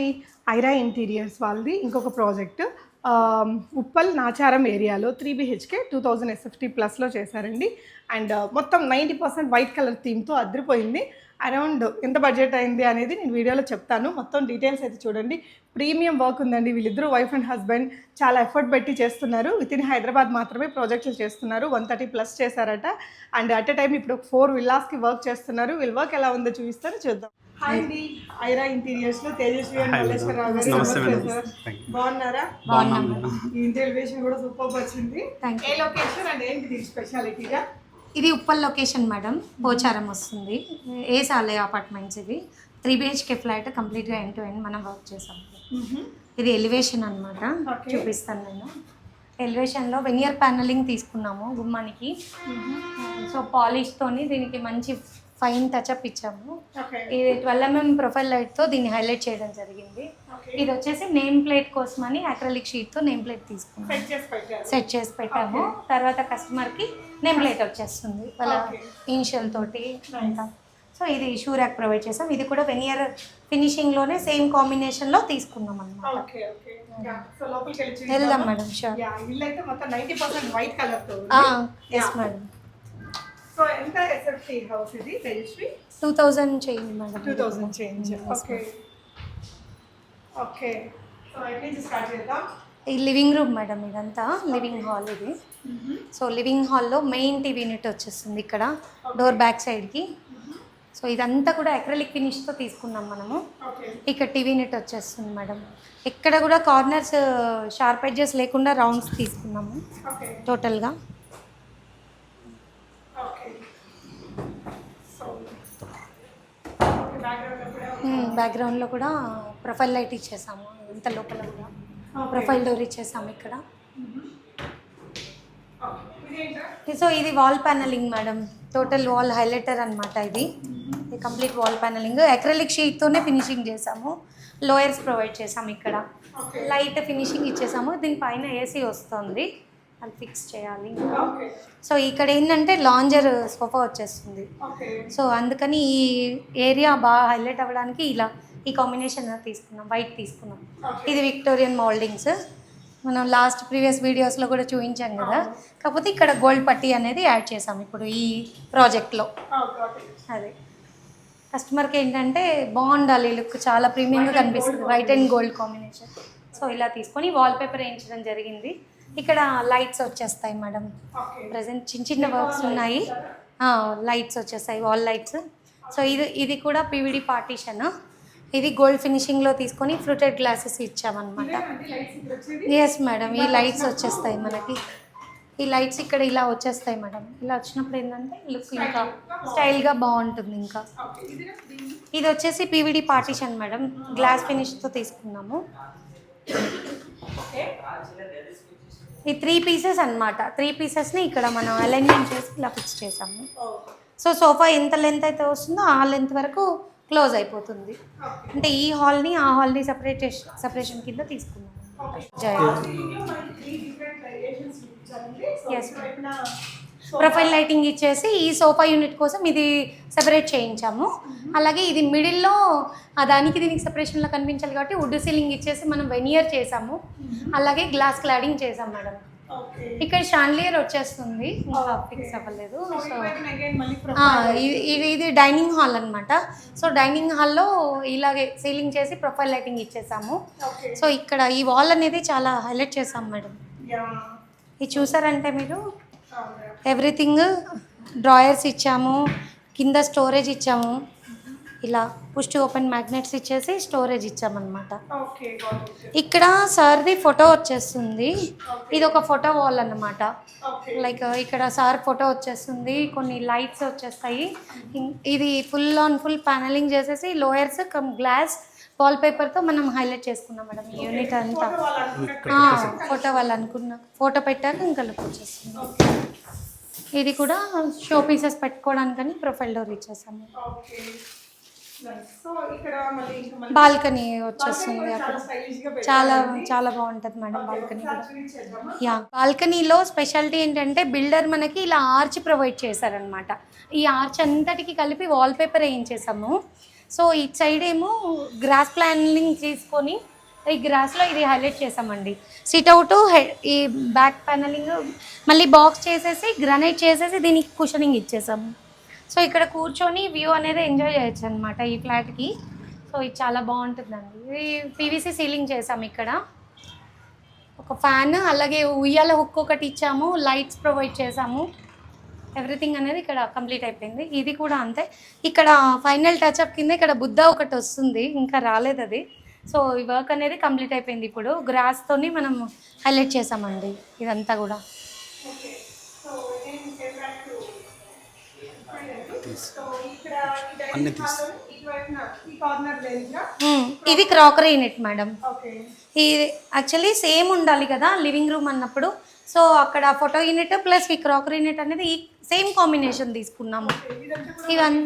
అండి ఐరా ఇంటీరియర్స్ వాళ్ళది. ఇంకొక ప్రాజెక్ట్. ఉప్పల్ నాచారం ఏరియాలో three BHK two thousand SFT ప్లస్లో చేశారండి. అండ్ uh, మొత్తం నైంటీ పర్సెంట్ వైట్ కలర్ థీమ్తో అదిరిపోయింది అరౌండ్ ఎంత బడ్జెట్ అయింది అనేది నేను వీడియోలో చెప్తాను. మొత్తం డీటెయిల్స్ అయితే చూడండి. ప్రీమియం వర్క్ ఉందండి. వీళ్ళిద్దరూ వైఫ్ అండ్ హస్బెండ్ చాలా ఎఫర్ట్ పెట్టి చేస్తున్నారు. విత్ ఇన్ హైదరాబాద్ మాత్రమే ప్రాజెక్టులు చేస్తున్నారు. వన్ థర్టీ ప్లస్ చేశారట. అండ్ అట్ ఎ టైం ఇప్పుడు ఫోర్ విల్లాస్కి వర్క్ చేస్తున్నారు. వీళ్ళ వర్క్ ఎలా ఉందో చూపిస్తారు చూద్దాం. ఐరా ఇంటీరియర్స్లో తేజస్వి మల్లేశ్వరరావు గారు. బాగున్నారా? బాగున్నాం ఈ ఇంటర్వ్యూషన్ కూడా సూపర్ వచ్చింది. Thank ఏ లొకేషన్ అండ్ ఏంటి స్పెషాలిటీగా? ఇది ఉప్పల్ లొకేషన్ మేడం. పోచారం వస్తుంది. ఏ సాలే అపార్ట్మెంట్స్ ఇవి. త్రీ బిహెచ్కే ఫ్లాట్ కంప్లీట్గా ఎండ్ టు ఎండ్ మనం వర్క్ చేసాం. ఇది ఎలివేషన్ అనమాట. చూపిస్తాను నేను. ఎలివేషన్లో వెనియర్ ప్యానలింగ్ తీసుకున్నాము గుమ్మానికి. సో పాలిష్తోని దీనికి మంచి ఫైన్ టచ్అప్ ఇచ్చాము. ఇది ట్వెల్వ్ ఎంఎం ప్రొఫైల్ లైట్తో దీన్ని హైలైట్ చేయడం జరిగింది. ఇది వచ్చేసి నేమ్ ప్లేట్ కోసమని అక్రలిక్ షీట్తో నేమ్ ప్లేట్ తీసుకున్నాము సెట్ చేసి పెట్టాము. తర్వాత కస్టమర్కి నేమ్ ప్లేట్ వచ్చేస్తుంది. వాళ్ళ. ఇనిషియల్ తోటి అంతా సో ఇది షూ ర్యాక్ ప్రొవైడ్ చేసాం. ఇది కూడా వెనియర్ ఫినిషింగ్లోనే సేమ్ కాంబినేషన్లో తీసుకున్నాం అనమాట? వెళ్దాం మేడం షూర్ మేడం సో ఎంత ఎస్ఎఫ్టీ హౌస్ ఇది? తేజస్వి టూ థౌజండ్ చేయండి madam. Two thousand change okay okay so నుంచి స్టార్ట్ చేద్దాం. ఈ లివింగ్ రూమ్ మేడం ఇదంతా లివింగ్ హాల్ ఇది. సో లివింగ్ హాల్లో మెయిన్ టీవీ యూనిట్ వచ్చేస్తుంది ఇక్కడ డోర్ బ్యాక్ సైడ్కి సో ఇదంతా కూడా అక్రలిక్ ఫినిష్తో తీసుకున్నాం మనము. ఇక్కడ టీవీ నెట్ వచ్చేస్తుంది మేడం. ఇక్కడ కూడా కార్నర్స్ షార్ప్ ఎడ్జెస్ లేకుండా రౌండ్స్ తీసుకున్నాము. టోటల్గా ఓకే సో బ్యాక్గ్రౌండ్ కూడా బ్యాక్గ్రౌండ్లో కూడా ప్రొఫైల్ లైట్ ఇచ్చేసాము. ఇంత లోపల కూడా ప్రొఫైల్ డోర్ ఇచ్చేసాము ఇక్కడ. సో ఇది wall panelling madam total wall highlighter అనమాట ఇది. కంప్లీట్ వాల్ ప్యానలింగ్ అక్రలిక్ షీట్తోనే ఫినిషింగ్ చేసాము. లోయర్స్ ప్రొవైడ్ చేసాము ఇక్కడ. లైట్ ఫినిషింగ్ ఇచ్చేసాము. దీనిపైన ఏసీ వస్తుంది. అది ఫిక్స్ చేయాలి. సో ఇక్కడ ఏంటంటే లాంజర్ సోఫా వచ్చేస్తుంది. సో అందుకని ఈ ఏరియా బాగా హైలైట్ అవ్వడానికి ఇలా ఈ కాంబినేషన్ తీసుకున్నాం వైట్ తీసుకున్నాం. ఇది విక్టోరియన్ మోల్డింగ్స్ మనం లాస్ట్ ప్రీవియస్ వీడియోస్లో కూడా చూపించాం కదా. కాకపోతే ఇక్కడ గోల్డ్ పట్టీ అనేది యాడ్ చేసాం ఇప్పుడు ఈ ప్రాజెక్ట్లో అదే. కస్టమర్కి ఏంటంటే బాగుండాలి లుక్ చాలా ప్రీమియంగా కనిపిస్తుంది. White and gold combination so ఇలా తీసుకొని వాల్ పేపర్ వేయించడం జరిగింది. ఇక్కడ లైట్స్ వచ్చేస్తాయి మేడం. ఓకే ప్రజెంట్ చిన్న చిన్న వర్క్స్ ఉన్నాయి. లైట్స్ వచ్చేస్తాయి వాల్ లైట్స్ సో ఇది ఇది కూడా పీవీడి పార్టీషన్ ఇది గోల్డ్ ఫినిషింగ్లో తీసుకొని ఫ్రూటెడ్ గ్లాసెస్ ఇచ్చామన్నమాట. లైట్స్ ఇక్కడ వచ్చేది? ఎస్ మేడం ఈ లైట్స్ వచ్చేస్తాయి మనకి. ఈ లైట్స్ ఇక్కడ ఇలా వచ్చేస్తాయి మేడం ఇలా వచ్చినప్పుడు ఏంటంటే లుక్ ఇంకా స్టైల్గా బాగుంటుంది. ఇంకా. ఓకే ఇది వచ్చేసి పీవీడి పార్టీషన్ మేడం గ్లాస్ ఫినిష్తో తీసుకున్నాము. ఓకే ఈ త్రీ పీసెస్ అన్నమాట. త్రీ పీసెస్ని ఇక్కడ మనం అలైన్మెంట్ చేసి ఇలా ఫిక్స్ చేసాము. సో సోఫా ఎంత లెంత్ అయితే వస్తుందో ఆ లెంత్ వరకు క్లోజ్ అయిపోతుంది. అంటే ఈ హాల్ని ఆ హాల్ని సపరేట్ సపరేషన్ కింద తీసుకున్నాము జయ. దీంట్లో ప్రొఫైల్ లైటింగ్ ఇచ్చేసి ఈ సోఫా యూనిట్ కోసం ఇది సెపరేట్ చేయించాము. అలాగే ఇది మిడిల్లో ఆ దానికి దీనికి సెపరేషన్లో కనిపించాలి కాబట్టి వుడ్ సీలింగ్ ఇచ్చేసి మనం వెనియర్ చేసాము. అలాగే గ్లాస్ క్లాడింగ్ చేసాం మేడం. ఇక్కడ షాండ్లియర్ వచ్చేస్తుంది. ఇంకా ఫిక్స్ అవ్వలేదు. సో ఇది ఇది డైనింగ్ హాల్ అన్నమాట. సో డైనింగ్ హాల్లో ఇలాగే సీలింగ్ చేసి ప్రొఫైల్ లైటింగ్ ఇచ్చేసాము. సో ఇక్కడ ఈ వాల్ అనేది చాలా హైలైట్ చేసాం మేడం. ఇది చూసారంటే మీరు? ఎవ్రీథింగ్ డ్రాయర్స్ ఇచ్చాము కింద స్టోరేజ్ ఇచ్చాము. ఇలా పుష్టి ఓపెన్ మ్యాగ్నెట్స్ ఇచ్చేసి స్టోరేజ్ ఇచ్చామన్నమాట. ఇక్కడ సార్ది ఫోటో వచ్చేస్తుంది. ఇది ఒక ఫోటో వాల్ అన్నమాట. లైక్ ఇక్కడ సార్ ఫోటో వచ్చేస్తుంది. కొన్ని లైట్స్ వచ్చేస్తాయి. ఇది ఫుల్ ఆన్ ఫుల్ ప్యానలింగ్ చేసేసి లోయర్స్ కమ్ గ్లాస్ వాల్ పేపర్తో మనం హైలైట్ చేసుకున్నాం మేడం ఈ యూనిట్ అంతా. ఫోటో వాళ్ళు అనుకున్న ఫోటో పెట్టాక ఇంకా లుక్ వచ్చేస్తుంది ఇది కూడా షో పీసెస్ పెట్టుకోవడానికని ప్రొఫైల్ డోర్ ఇచ్చేసాము బాల్కనీ వచ్చేస్తుంది అక్కడ. చాలా చాలా బాగుంటుంది మేడం బాల్కనీ? యా బాల్కనీలో స్పెషాలిటీ ఏంటంటే బిల్డర్ మనకి ఇలా ఆర్చ్ ప్రొవైడ్ చేశారనమాట ఈ ఆర్చ్ అంతటికి కలిపి వాల్ పేపర్ వేయించేసాము సో ఇటు సైడ్ ఏమో గ్రాస్ ప్లానింగ్ తీసుకొని ఈ గ్రాస్లో ఇది హైలైట్ చేసామండి. సిట్అవుట్ ఈ బ్యాక్ ప్యానలింగ్ మళ్ళీ బాక్స్ చేసేసి గ్రనైట్ చేసేసి దీనికి కుషనింగ్ ఇచ్చేసాము సో ఇక్కడ కూర్చొని వ్యూ అనేది ఎంజాయ్ చేయొచ్చు అనమాట ఈ ఫ్లాట్కి. సో ఇది చాలా బాగుంటుందండి. ఇది పీవీసీ సీలింగ్ చేసాము ఇక్కడ. ఒక ఫ్యాన్ అలాగే ఉయ్యాల హుక్ ఒకటి ఇచ్చాము లైట్స్ ప్రొవైడ్ చేసాము. ఎవ్రీథింగ్ అనేది ఇక్కడ కంప్లీట్ అయిపోయింది. ఇది కూడా అంతే. ఇక్కడ ఫైనల్ టచ్అప్ కింద ఇక్కడ బుద్ధ ఒకటి వస్తుంది. ఇంకా రాలేదు అది. సో ఈ వర్క్ అనేది కంప్లీట్ అయిపోయింది ఇప్పుడు. గ్రాస్తోని మనం హైలైట్ చేసామండి ఇదంతా కూడా. ఇది క్రాకరీ యూనిట్ మేడం. ఓకే. ఇది యాక్చువల్లీ సేమ్ ఉండాలి కదా లివింగ్ రూమ్ అన్నప్పుడు. సో అక్కడ ఫోటో యూనిట్ ప్లస్ ఈ క్రాకరీ యూనిట్ అనేది ఈ సేమ్ కాంబినేషన్ తీసుకున్నాము. ఇవన్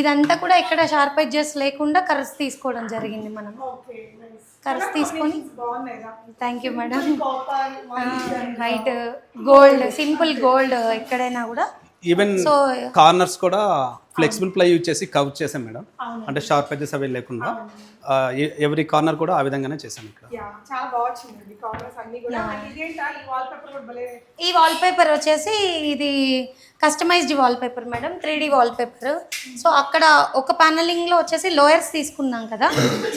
ఇదంతా కూడా ఇక్కడ షార్ప్ ఎడ్జెస్ లేకుండా కర్స్ తీసుకోవడం జరిగింది మనం. కర్స్ తీసుకొని thank you madam white gold simple gold ఎక్కడైనా కూడా. ఈవెన్ సో కార్నర్స్ కూడా ఫ్లెక్సిబుల్ ప్లై యూజ్ చేసి కవర్ చేసాం మేడం. అంటే షార్ప్ ఎడ్జెస్ అవి లేకుండా ఎవరి కార్నర్ కూడా ఆ విధంగానే చేసాం ఇక్కడ. యా చాలా బాగా వచ్చిందండి కార్నర్స్ అన్ని కూడా. అండ్ ఇదేంటా? ఈ వాల్ పేపర్ వచ్చేసి ఇది customized wallpaper madam three D wallpaper so అక్కడ ఒక ప్యానలింగ్లో వచ్చేసి లోయర్స్ తీసుకున్నాం కదా.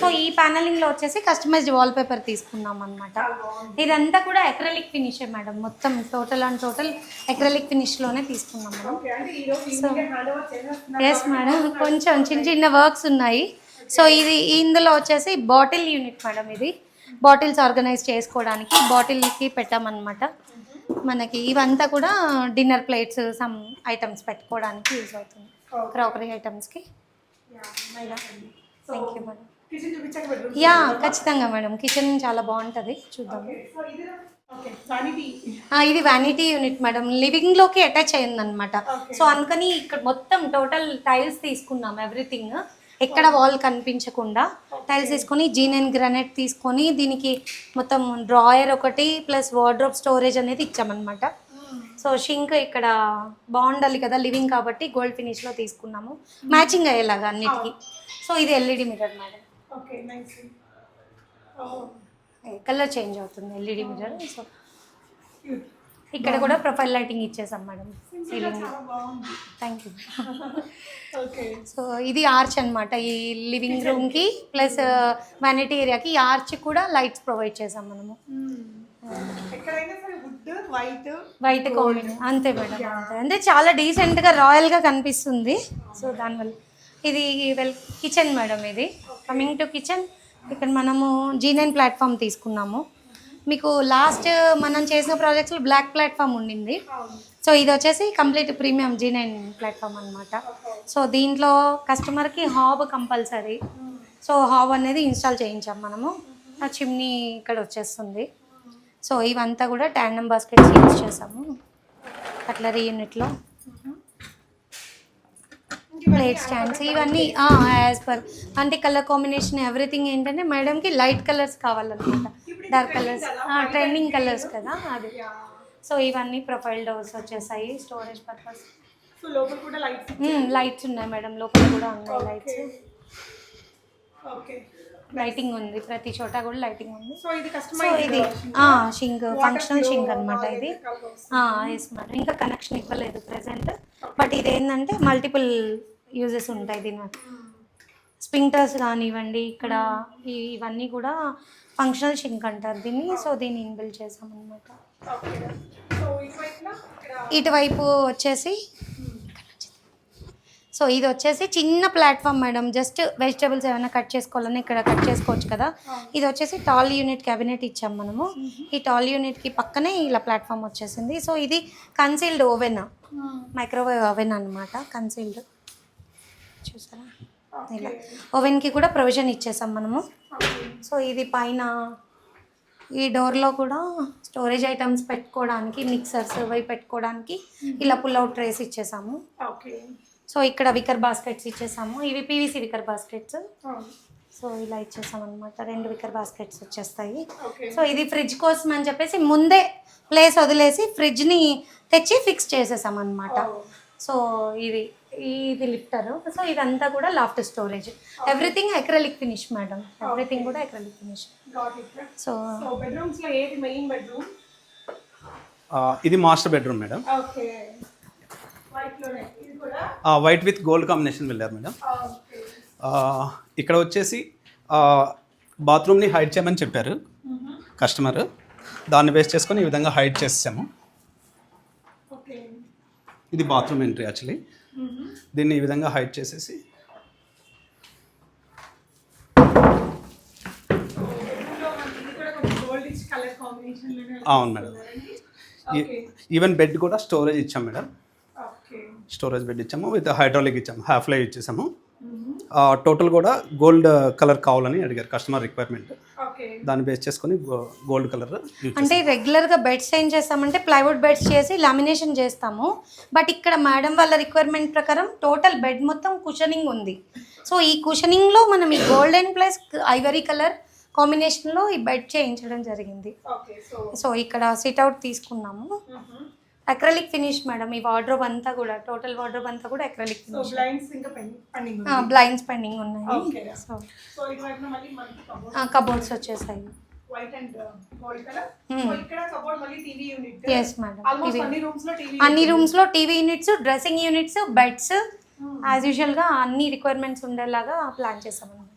సో ఈ ప్యానలింగ్లో వచ్చేసి కస్టమైజ్డ్ వాల్పేపర్ తీసుకున్నాం అనమాట ఇదంతా కూడా ఎక్రలిక్ ఫినిష్ మేడం. మొత్తం టోటల్ అండ్ టోటల్ ఎక్రలిక్ ఫినిష్లోనే తీసుకున్నాం మేడం. ఓకే ఎస్ మేడం కొంచెం చిన్న చిన్న వర్క్స్ ఉన్నాయి. సో ఇది ఇందులో వచ్చేసి బాటిల్ యూనిట్ మేడం ఇది. బాటిల్స్ ఆర్గనైజ్ చేసుకోవడానికి బాటిల్కి పెట్టామన్నమాట. మనకి ఇవంతా కూడా డిన్నర్ ప్లేట్స్ సమ్ ఐటమ్స్ పెట్టుకోవడానికి యూజ్ అవుతుంది. క్రాకరీ ఐటమ్స్కి. థ్యాంక్ యూ మేడం యా ఖచ్చితంగా మేడం కిచెన్ చాలా బాగుంటుంది. చూద్దాం. ఇది వ్యానిటీ యూనిట్ మేడం లివింగ్లోకి అటాచ్ అయింది అనమాట సో అందుకని ఇక్కడ మొత్తం టోటల్ టైల్స్ తీసుకున్నాం ఎవ్రీథింగ్ ఎక్కడ వాల్ కనిపించకుండా టైల్స్ తీసుకొని జీన్ అండ్ గ్రానైట్ తీసుకొని దీనికి మొత్తం డ్రాయర్ ఒకటి ప్లస్ వార్డ్రోబ్ స్టోరేజ్ అనేది ఇచ్చామన్నమాట. సో షింక్ ఇక్కడ బాగుండాలి కదా లివింగ్ కాబట్టి గోల్డ్ ఫినిష్లో తీసుకున్నాము. మ్యాచింగ్ అయ్యేలాగా అన్నిటికీ. సో ఇది LED mirror madam okay colour change అవుతుంది ఎల్ఈడి మిర్రర్. సో ఇక్కడ కూడా ప్రొఫైల్ లైటింగ్ ఇచ్చేసాం madam. Ceiling thank you so ఇది ఆర్చ్ అన్నమాట. ఈ లివింగ్ రూమ్కి ప్లస్ వ్యానిటీ ఏరియాకి ఈ ఆర్చ్ కూడా లైట్స్ ప్రొవైడ్ చేసాం మనము. వైట్ వైట్ కాంబినేషన్ అంతే మేడం అంతే. అంటే చాలా డీసెంట్గా రాయల్గా కనిపిస్తుంది. సో దానివల్ల ఇది వెల్ కిచెన్ మేడం ఇది. కమింగ్ టు కిచెన్ ఇక్కడ మనము జీ నైన్ ప్లాట్ఫామ్ తీసుకున్నాము. మీకు లాస్ట్ మనం చేసిన ప్రాజెక్ట్స్లో బ్లాక్ ప్లాట్ఫామ్ ఉండింది. సో ఇది వచ్చేసి complete premium G nine platform అనమాట సో దీంట్లో కస్టమర్కి హాబ్ కంపల్సరీ సో హాబ్ అనేది ఇన్స్టాల్ చేయించాం మనము. ఆ చిమ్నీ ఇక్కడ వచ్చేస్తుంది. సో ఇవంతా కూడా ట్యాండమ్ బాస్కెట్స్ యూజ్ చేసాము కట్లరీ యూనిట్లో ప్లేట్ స్టాండ్స్ ఇవన్నీ యాజ్ పర్ అంటే కలర్ కాంబినేషన్ ఎవ్రీథింగ్ ఏంటంటే మేడంకి లైట్ కలర్స్ కావాలన్నమాట. డార్క్ కలర్స్ ట్రెండింగ్ కలర్స్ కదా అది. సో ఇవన్నీ ప్రొఫైల్ డోర్స్ వచ్చేసాయి స్టోరేజ్ పర్పస్ లైట్స్ ఉన్నాయి మేడం లోపల కూడా ఉన్నాయి లైట్స్ లైటింగ్ ఉంది ప్రతి చోట కూడా లైటింగ్ ఉంది. సో ఇది షింక్ ఫంక్షనల్ షింక్ అనమాట ఇది. ఎస్ మేడం ఇంకా కనెక్షన్ ఇవ్వలేదు ప్రెసెంట్ బట్ ఇది ఏంటంటే మల్టిపుల్ యూజెస్ ఉంటాయి దీని స్ప్రింక్టర్స్ కానివ్వండి ఇక్కడ ఇవన్నీ కూడా ఫంక్షనల్ షింక్ అంటారు దీన్ని. సో దీన్ని ఇన్బిల్ చేసామన్నమాట ఓకే సో ఇటువైపున ఇక్కడ ఇటువైపు వచ్చేసి సో ఇది వచ్చేసి చిన్న ప్లాట్ఫామ్ మేడం. జస్ట్ వెజిటేబుల్స్ ఏమైనా కట్ చేసుకోవాలని ఇక్కడ కట్ చేసుకోవచ్చు కదా. ఇది వచ్చేసి టాల్ యూనిట్ క్యాబినెట్ ఇచ్చాం మనము. ఈ టాల్ యూనిట్కి పక్కనే ఇలా ప్లాట్ఫామ్ వచ్చేసింది. సో ఇది కన్సీల్డ్ ఓవెన్ మైక్రోవేవ్ ఓవెన్ అనమాట కన్సీల్డ్ చూసారా? ఇలా. ఓవెన్కి కూడా ప్రొవిజన్ ఇచ్చేసాం మనము. సో ఇది పైన ఈ డోర్లో కూడా స్టోరేజ్ ఐటమ్స్ పెట్టుకోవడానికి మిక్సర్స్ అవి పెట్టుకోవడానికి ఇలా పుల్ అవుట్ ట్రేస్ ఇచ్చేసాము సో ఇక్కడ వికర్ బాస్కెట్స్ ఇచ్చేసాము. ఇవి పీవీసీ వికర్ బాస్కెట్స్ సో ఇలా ఇచ్చేసాం అనమాట రెండు వికర్ బాస్కెట్స్ వచ్చేస్తాయి. సో ఇది ఫ్రిడ్జ్ కోసం అని చెప్పేసి ముందే ప్లేస్ వదిలేసి ఫ్రిడ్జ్ని తెచ్చి ఫిక్స్ చేసేసాం అనమాట సో ఇది ఇది లిఫ్టర్. సో ఇదంతా కూడా loft storage. Everything acrylic finish madam everything కూడా acrylic finish got it so so బెడ్రూమ్స్లో ఏది మెయిన్ బెడ్రూమ్ ఆ, ఇది మాస్టర్ బెడ్రూమ్ మేడం ఓకే వైట్లోనే ఇది కూడా? వైట్ విత్ గోల్డ్ కాంబినేషన్ వెళ్ళారు మేడం ఆ, ఇక్కడ వచ్చేసి బాత్రూమ్ని హైడ్ చేయమని చెప్పారు కస్టమర్ దాన్ని బేస్ చేసుకొని ఈ విధంగా హైడ్ చేసాము ఓకే ఇది బాత్రూమ్ ఎంట్రీ యాక్చువల్లీ దీన్ని ఈ విధంగా హైడ్ చేసేసి. అవును మేడం. ఈవెన్ బెడ్ కూడా స్టోరేజ్ ఇచ్చాం మేడం. స్టోరేజ్ బెడ్ ఇచ్చాము విత్ హైడ్రాలిక్ ఇచ్చాము హాఫ్ లైవ్ ఇచ్చేసాము. టోటల్ కూడా గోల్డ్ కలర్ కావాలని అడిగారు కస్టమర్ రిక్వైర్మెంట్ ఓకే దాన్ని బేస్ చేసుకొని గోల్డ్ కలర్ అంటే రెగ్యులర్గా బెడ్స్ ఏం చేస్తామంటే ప్లైవుడ్ బెడ్స్ చేసి లామినేషన్ చేస్తాము. బట్ ఇక్కడ మేడం వాళ్ళ రిక్వైర్మెంట్ ప్రకారం టోటల్ బెడ్ మొత్తం కుషనింగ్ ఉంది. సో ఈ కుషనింగ్లో మనం ఈ గోల్డెన్ ప్లస్ ఐవరీ కలర్ కాంబినేషన్లో ఈ బెడ్ చేయించడం జరిగింది. ఓకే సో సో ఇక్కడ సిట్ అవుట్ తీసుకున్నాము. అక్రలిక్ ఫినిష్ మేడం ఈ వార్డ్రోబ్ అంతా కూడా టోటల్ వార్డ్రోబ్ అంతా కూడా అక్రలిక్ సో ఫినిష్ బ్లైండ్స్ ఇంకా పెండింగ్ బ్లైండ్స్ పెండింగ్ ఉన్నాయి. సో కబోర్డ్స్ వచ్చేసాయి. White and gold colour Hmm. So ఇక్కడ కబోర్డ్ మళ్ళీ TV unit yes madam almost అన్ని రూమ్స్లో టీవీ అన్ని రూమ్స్లో TV units dressing units beds as యూజువల్గా అన్ని రిక్వైర్మెంట్స్ ఉండేలాగా ప్లాన్ చేసాం అనమాట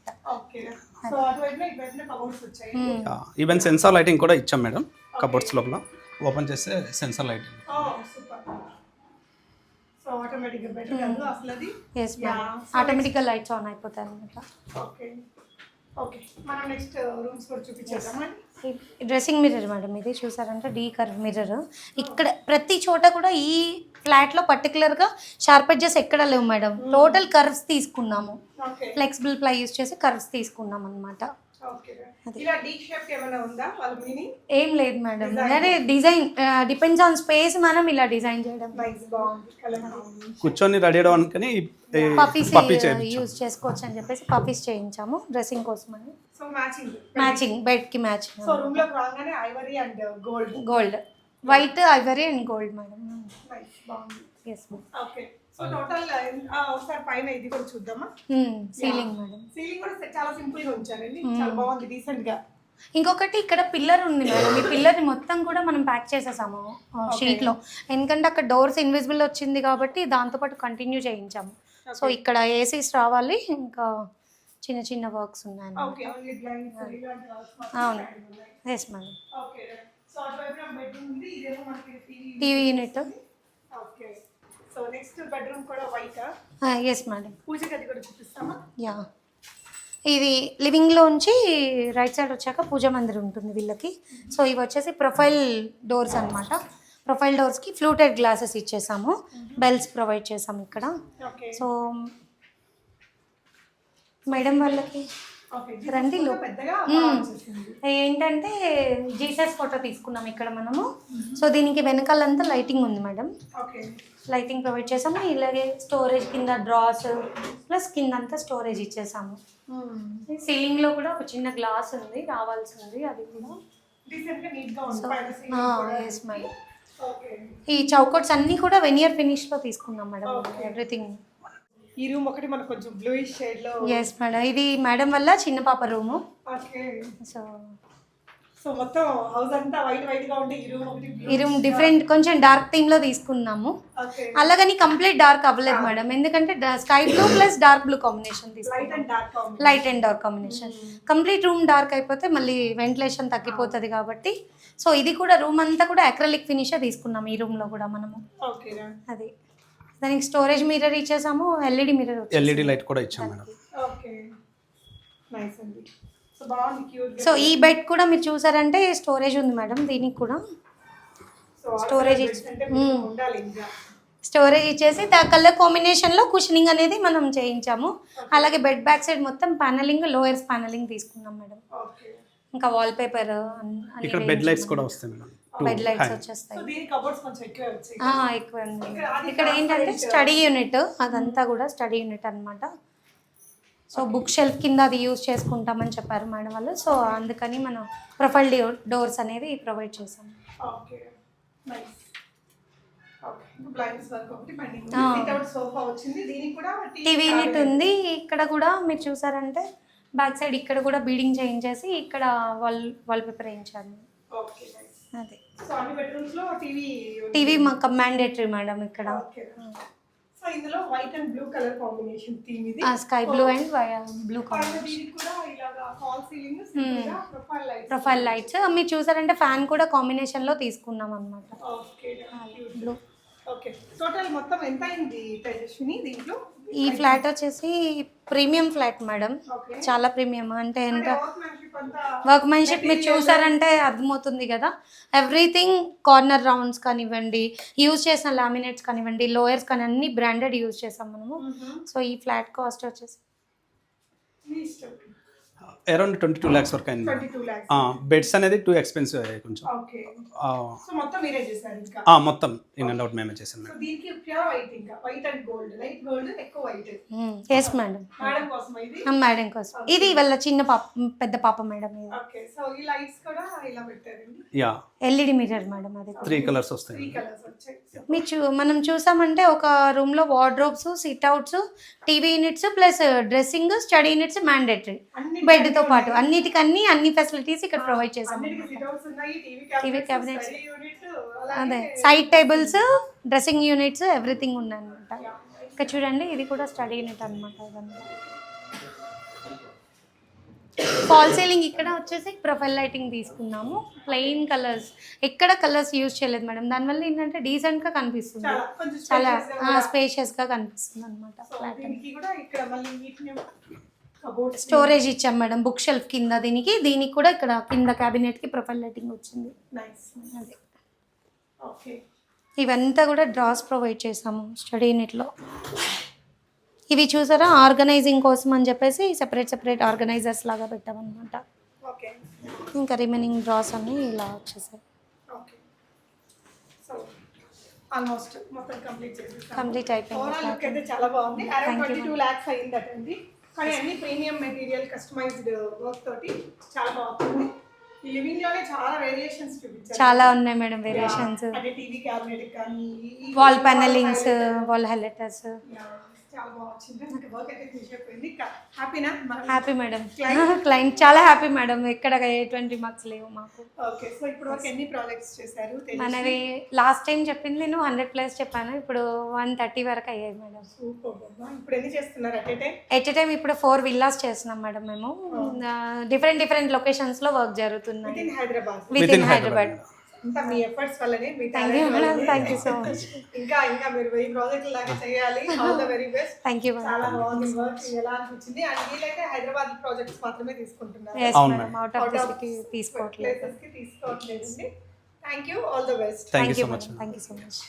ఈవెన్ సెన్సార్ లైటింగ్ కూడా ఇచ్చాం మేడం కబోర్డ్స్ లోపల. ఓపెన్ చేస్తే సెన్సార్ మేడం ఆటోమేటిక్గా లైట్స్ ఆన్ అయిపోతాయి అనమాట ఓకే ఓకే మనం నెక్స్ట్ రూమ్స్ కూడా చూపించేద్దామా? డ్రెస్సింగ్ మిర్రర్ మేడం ఇది చూసారంటే డీ కర్వ్ మిర్రర్ ఇక్కడ ప్రతి చోట కూడా ఈ ఫ్లాట్లో పర్టికులర్గా షార్ప్ ఎడ్జెస్ ఎక్కడ లేవు మేడం టోటల్ కర్వ్స్ తీసుకున్నాము. ఓకే ఫ్లెక్సిబుల్ ప్లై యూస్ చేసి కర్వ్స్ తీసుకున్నాం అనమాట ఏం లేదు మేడం. అదే డిజైన్ డిపెండ్స్ ఆన్ స్పేస్ మనం ఇలా డిజైన్ చేయడం. కూర్చొని రెడీ అవడం అనుకని పఫీస్ యూజ్ చేసుకోవచ్చు అని చెప్పేసి పఫీస్ చేయించాము డ్రెస్సింగ్ కోసం అని. సో మ్యాచింగ్ మ్యాచింగ్ బెడ్కి మ్యాచింగ్ సో రూమ్లోకి రాగానే ivory and gold gold white ivory and gold madam yes okay so total ఒకసారి పైన ఇది కూడా చూద్దామా? Ceiling madam. సీలింగ్ కూడా చాలా సింపుల్గా ఉంచారండి చాలా బాగుంది డీసెంట్గా ఇంకొకటి ఇక్కడ పిల్లర్ ఉంది మేడం. ఈ పిల్లర్ని మొత్తం కూడా మనం ప్యాక్ చేసేసాము షీట్లో. ఎందుకంటే అక్కడ డోర్స్ ఇన్విజిబుల్ వచ్చింది కాబట్టి దాంతోపాటు కంటిన్యూ చేయించాము. సో ఇక్కడ ఏసీస్ రావాలి ఇంకా చిన్న చిన్న వర్క్స్ ఉన్నాయి అవును. Yes madam TV unit. So next bedroom కూడా వైట్ ఎస్ మేడం పూజ గది కూడా చూపిస్తామా? యా. ఇది లివింగ్లోంచి రైట్ సైడ్ వచ్చాక పూజ మందిరం ఉంటుంది వీళ్ళకి. సో ఇవి వచ్చేసి ప్రొఫైల్ డోర్స్ అన్నమాట. ప్రొఫైల్ డోర్స్కి ఫ్లూటెడ్ గ్లాసెస్ ఇచ్చేసాము. బెల్స్ ప్రొవైడ్ చేసాము ఇక్కడ. సో మేడం వాళ్ళకి రండి ఏంటంటే జీసస్ ఫోటో తీసుకున్నాం ఇక్కడ మనము. సో దీనికి వెనకాలంతా లైటింగ్ ఉంది మేడం. లైటింగ్ ప్రొవైడ్ చేసాము. ఇలాగే స్టోరేజ్ కింద డ్రాస్ ప్లస్ కింద అంతా స్టోరేజ్ ఇచ్చేసాము. సీలింగ్లో కూడా ఒక చిన్న గ్లాస్ ఉంది. రావాల్సింది అది కూడా. ఎస్ ఓకే ఈ చౌకట్స్ అన్నీ కూడా వెనియర్ ఫినిష్లో తీసుకున్నాం మేడం. ఎవ్రీథింగ్ ఈ రూమ్ ఒకటి మనకు కొంచెం బ్లూయిష్ షేడ్లో ఎస్ మేడం ఇది మేడం వల్ల చిన్న పాప రూము. ఓకే సో సో మొత్తం హౌస్ అంతా వైట్ వైట్గా ఉంటే ఈ రూమ్ ఒకటి ఈ రూమ్ డిఫరెంట్ కొంచెం డార్క్ థీమ్లో తీసుకున్నాము. అలాగని కంప్లీట్ డార్క్ అవ్వలేదు మేడం ఎందుకంటే sky blue plus dark blue combination తీసుకున్నాం. Light and dark combination complete room dark అయిపోతే మళ్ళీ వెంటిలేషన్ తగ్గిపోతుంది కాబట్టి. సో ఇది కూడా రూమ్ అంతా కూడా అక్రలిక్ ఫినిషే తీసుకున్నాం ఈ రూమ్లో కూడా మనము. అది. దానికి స్టోరేజ్ మిర్రర్ ఇచ్చేసాము ఎల్ఈడి మిర్రర్ ఎల్ఈడి లైట్ కూడా ఇచ్చాం మేడం. సో ఈ బెడ్ కూడా మీరు చూసారంటే స్టోరేజ్ ఉంది మేడం దీనికి కూడా. సో storage storage అంటే minimum ఉండాలి ఇంకా. స్టోరేజ్ ఇచ్చేసి దా కలర్ కాంబినేషన్లో కుషనింగ్ అనేది మనం చేయించాము. అలాగే బెడ్ బ్యాక్ సైడ్ మొత్తం ప్యానలింగ్ లోయర్స్ ప్యానలింగ్ తీసుకున్నాం మేడం. ఓకే ఇంకా వాల్ పేపర్ ఇక్కడ బెడ్ లైట్స్ కూడా వస్తాయి మేడం. బెడ్ లైట్స్ సో వచ్చేస్తాయి. దీని కబోర్డ్స్ కొంచెం ఎక్కువే ఇక్కడ ఏంటంటే స్టడీ యూనిట్ అదంతా కూడా స్టడీ యూనిట్ అన్నమాట. సో బుక్ షెల్ఫ్ కింద అది యూజ్ చేసుకుంటామని చెప్పారు మేడం వాళ్ళు. సో అందుకని మనం ప్రొఫైల్ డోర్స్ అనేది ప్రొవైడ్ చేసాం okay nice okay blinds work ఒకటి పెండింగ్ ఆ. సిట్ అవుట్ సోఫా వచ్చింది. దీనికి కూడా టీవీ యూనిట్ ఉంది. ఇక్కడ కూడా మీరు చూసారంటే బ్యాక్ సైడ్ ఇక్కడ కూడా బీడింగ్ చేయించేసి ఇక్కడ వాల్ వాల్ పేపర్ వేయించాను అదే. సో అన్ని బెడ్రూమ్స్లో టీవీ టీవీ మాకు మ్యాండేటరీ మేడం ఇక్కడ. సో ఇందులో white and blue colour combination theme ఇది. Sky blue and blue profile light profile lights మీరు చూసారంటే ఫ్యాన్ కూడా కాంబినేషన్లో తీసుకున్నాం అనమాట బ్లూ ఓకే టోటల్ మొత్తం ఎంత అయింది తేజస్విని దీంట్లో? ఈ ఫ్లాట్ వచ్చేసి ప్రీమియం ఫ్లాట్ మేడం. చాలా ప్రీమియం. అంటే ఎంత? వర్క్మెన్షిప్ మీరు చూసారంటే అర్థమవుతుంది కదా. ఎవ్రీథింగ్ కార్నర్ రౌండ్స్ కానివ్వండి యూజ్ చేసిన లామినేట్స్ కానివ్వండి లోయర్స్ కానీ అన్ని బ్రాండెడ్ యూజ్ చేసాం మనము. సో ఈ ఫ్లాట్ కాస్ట్ వచ్చేసి అరౌండ్ ట్వంటీ టూ ల్యాక్స్ వరకు అయింది బెడ్స్ అనేది టూ ఎక్స్పెన్సివ్ అయ్యాయి కొంచెం. మొత్తం ఇన్ అండ్ అవుట్ మేమే చేసాం ఎస్ మేడం. మేడం. కోసం. ఇది వాళ్ళ చిన్న పాప పెద్ద పాప madam yeah. LED mirror madam అది. త్రీ కలర్స్ వస్తాయి మీరు చూ మనం చూసామంటే ఒక రూమ్లో wardrobes sit outs TV units plus dressing study units mandatory. బెడ్తో పాటు అన్నిటికన్నీ అన్ని ఫెసిలిటీస్ ఇక్కడ ప్రొవైడ్ చేసాం టీవీ క్యాబినెట్స్ అదే side tables dressing units everything ఉన్నాయన్నమాట ఇక్కడ చూడండి ఇది కూడా స్టడీ యూనిట్ అనమాట ఇదంతా. ఫాల్ సీలింగ్ ఇక్కడ వచ్చేసి ప్రొఫైల్ లైటింగ్ తీసుకున్నాము. ప్లెయిన్ కలర్స్ ఎక్కడ కలర్స్ యూజ్ చేయలేదు మేడం దానివల్ల ఏంటంటే డీసెంట్గా కనిపిస్తుంది. చాలా. స్పేషియస్గా కనిపిస్తుంది అనమాట స్టోరేజ్ ఇచ్చాం మేడం బుక్ షెల్ఫ్ కింద దీనికి. దీనికి కూడా ఇక్కడ కింద క్యాబినెట్కి ప్రొఫైల్ లైటింగ్ వచ్చింది. అదే. ఇవంతా కూడా డ్రాస్ ప్రొవైడ్ చేసాము స్టడీ యూనిట్లో ఇవి చూసారా? ఆర్గనైజింగ్ కోసం అని చెప్పేసి సెపరేట్ సెపరేట్ ఆర్గనైజర్స్ లాగా పెట్టామన్నమాట. ఇంకా రిమైనింగ్ డ్రాస్ అన్ని ఇలా వచ్చేసాయి. ఆల్మోస్ట్ మొత్తం కంప్లీట్ కంప్లీట్ అయిపోయింది. చాలా బాగుంది. అరౌండ్ ట్వంటీ టూ ల్యాక్స్ అయిందటండి కానీ అన్ని ప్రీమియం మెటీరియల్ కస్టమైజ్డ్ వర్క్ తోటి చాలా బాగుంది. లివింగ్లోనే చాలా వేరియేషన్స్ చూపించారు. చాలా ఉన్నాయి మేడం వేరియేషన్స్ అంటే టీవీ క్యాబినెట్ కానీ వాల్ ప్యానలింగ్స్ వాల్ హైలైటర్స్ చాలా బాగా వచ్చింది ఇంకా వర్క్ అయితే ఫినిష్ అయిపోయింది. హ్యాపీనా హ్యాపీ మేడం క్లయింట్ చాలా హ్యాపీ మేడం ఎక్కడ ఎటువంటి మార్క్స్ లేవు మాకు. ఓకే సో ఇప్పుడు వరకు ఎన్ని ప్రాజెక్ట్స్ చేశారు? తెలిసి? మనవి లాస్ట్ టైం చెప్పింది నేను హండ్రెడ్ ప్లస్ చెప్పాను. ఇప్పుడు వన్ థర్టీ వరకు అయ్యాయి మేడం ఇప్పుడు ఎన్ని చేస్తున్నారు టైం ఎట్ ఎ టైం ఇప్పుడు ఫోర్ విల్లాస్ చేస్తున్నాం మేడం మేము. డిఫరెంట్ డిఫరెంట్ లొకేషన్స్లో వర్క్ జరుగుతున్నాయి. With in Hyderabad with in Hyderabad అంతా మీ ఎఫర్ట్స్ వల్లనే మీ థ్యాంక్ యూ సో మచ్ ఇంకా ఇంకా మీరు వెయ్యి ప్రాజెక్టులు లాగా చేయాలి. All the very best thank you చాలా బాగుంది వర్క్ ఎలా అనిపించింది? అండ్ వీలైతే హైదరాబాద్ ప్రాజెక్ట్స్ మాత్రమే తీసుకుంటున్నారు. అవుట్ ఆఫ్ సిటీ తీసుకోవట్లేదు. ప్లేసెస్కి తీసుకోవట్లేదండి. Thank you all the best thank you so much thank you so much